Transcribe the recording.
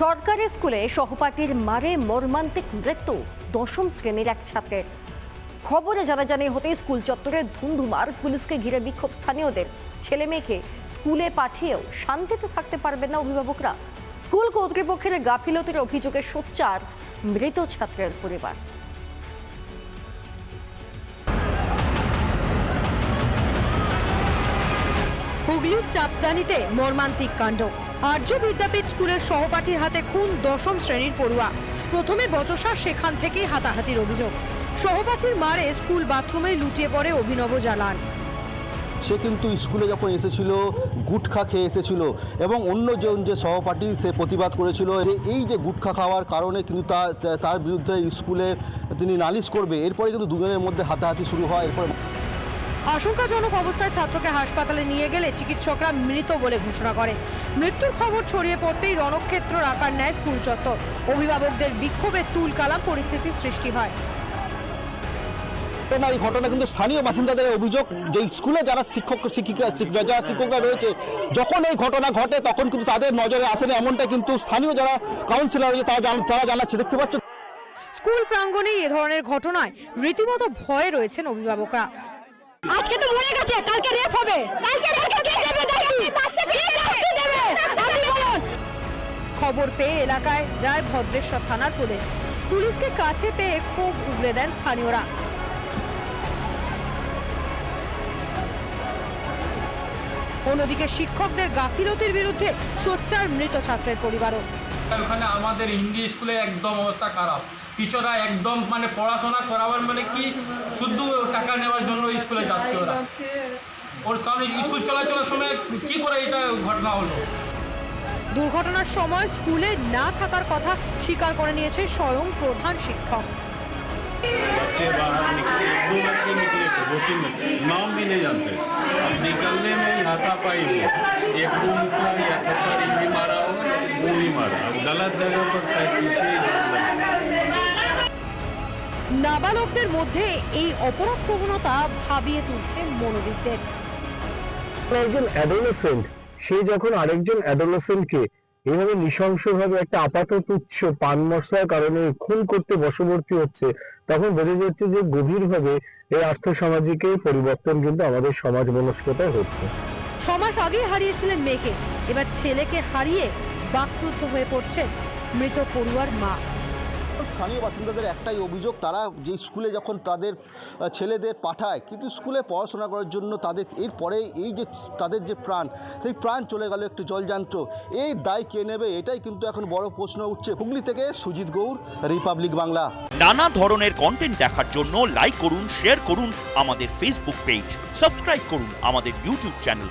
সরকারি স্কুলে সহপাঠীর মারে মর্মান্তিক মৃত্যু, দশম শ্রেণির এক ছাত্রের। খবরে জানাজানি হতে স্কুল চত্বরে ধুমধুমার পুলিশকে ঘিরে বিক্ষোভ স্থানীয়দের। ছেলে মেয়েকে স্কুলে পাঠিয়েও শান্তিতে থাকতে পারবেন না অভিভাবকরা। স্কুল কর্তৃপক্ষের গাফিলতির অভিযোগে সোচ্চার মৃত ছাত্রের পরিবার। হুগলির চাপদানিতে মর্মান্তিক কাণ্ড। আর্য বিদ্যাপীঠ স্কুলের সহপাঠীর হাতে খুন দশম শ্রেণির পড়ুয়া। প্রথমে বচসা, সেখান থেকেই হাতাহাতির অভিযোগ। সহপাঠীর মারে স্কুল বাথরুমে লুটিয়ে পড়ে অভিনব জালান সে কিন্তু স্কুলে যখন এসেছিল, গুটখা খেয়ে এসেছিল এবং অন্যজন যে সহপাঠী সে প্রতিবাদ করেছিল যে এই যে গুটখা খাওয়ার কারণে কিন্তু তা- তার বিরুদ্ধে স্কুলে তিনি নালিশ করবে। এরপরে কিন্তু দুজনের মধ্যে হাতাহাতি শুরু হয়। এরপর আশঙ্কাজনক অবস্থায় ছাত্রকে হাসপাতালে নিয়ে গেলে চিকিৎসকরা মৃত বলে ঘোষণা করে। মৃত্যুর খবর ছড়িয়ে পড়তেই রণক্ষেত্র আকার নেয় স্কুল চত্বর। অভিভাবকদের বিক্ষোভে তুলকালাম পরিস্থিতির সৃষ্টি হয়। ঘটনা এই ঘটনা কিন্তু স্থানীয় বাসিন্দাদের অভিযোগ যে স্কুলে যারা শিক্ষক শিক্ষিকা শিক- যারা শিক্ষকরা রয়েছে যখন এই ঘটনা ঘটে তখন কিন্তু তাদের নজরে আসেনি এমনটা কিন্তু স্থানীয় যারা কাউন্সিলর রয়েছে তারা জান- তারা জানাচ্ছে। দেখতে পাচ্ছ স্কুল প্রাঙ্গণেই এ ধরনের ঘটনায় রীতিমতো ভয়ে রয়েছেন অভিভাবকরা। আজকে তো মরে গেছে, কালকে রেপ হবে। কালকে কে দেবে খবর পেয়ে এলাকায় যায় ভদ্রেশ্বর থানার পুলিশ। পুলিশকে কাছে পেয়ে খুব উগড়ে দেন স্থানীয়রা। অন্যদিকে শিক্ষকদের গাফিলতির বিরুদ্ধে সোচ্চার মৃত ছাত্রের পরিবারও। ওখানে আমাদের হিন্দি স্কুলে একদম অবস্থা খারাপ টিচাররা একদম মানে পড়াশোনা করাবার মানে কি শুধু টাকা নেওয়ার জন্য স্কুলে যাচ্ছে ওরা ওর সামনে স্কুল চলাচলের সময় কি করে এটা ঘটনা হলো দুর্ঘটনার সময় স্কুলে না থাকার কথা স্বীকার করে নিয়েছে স্বয়ং প্রধান শিক্ষক बच्चे बाहर निकले एक दो लड़के निकले थे दो तीन लड़के नाम भी नहीं जानते अब निकलने में ही हाथापाई हुई एक को मुक्का या थप्पड़ एक भी मारा हो वो भी मारा अब गलत जगह पर शायद पीछे ही लगा। নাবালকদের মধ্যে এই অপরাধ প্রবণতা ভাবিয়ে তুলছে মনোবিদদের একজন অ্যাডোলেসেন্ট সে যখন আরেকজন অ্যাডোলেসেন্টকে এভাবে নৃশংসভাবে একটা আপাত তুচ্ছ পান মশলার কারণে খুন করতে বশবর্তী হচ্ছে তখন বোঝা যাচ্ছে যে গভীরভাবে এই আর্থসামাজিক এই পরিবর্তন কিন্তু আমাদের সমাজ মনস্কতায় হচ্ছে ছ মাস আগেই হারিয়েছিলেন মেয়েকে এবার ছেলেকে হারিয়ে বাকরুদ্ধ হয়ে পড়ছে মৃত পড়ুয়ার মা। স্থানীয় বাসিন্দাদের একটাই অভিযোগ তারা যে স্কুলে যখন তাদের ছেলেদের পাঠায় কিন্তু স্কুলে পড়াশোনা করার জন্য তাদের এরপরে এই যে তাদের যে প্রাণ সেই প্রাণ চলে গেল একটি জলযান্ত্র। এই দায় কে নেবে এটাই কিন্তু এখন বড় প্রশ্ন উঠছে। হুগলি থেকে সুজিত গৌর রিপাবলিক বাংলা। নানা ধরনের কন্টেন্ট দেখার জন্য লাইক করুন শেয়ার করুন আমাদের ফেসবুক পেজ সাবস্ক্রাইব করুন আমাদের ইউটিউব চ্যানেল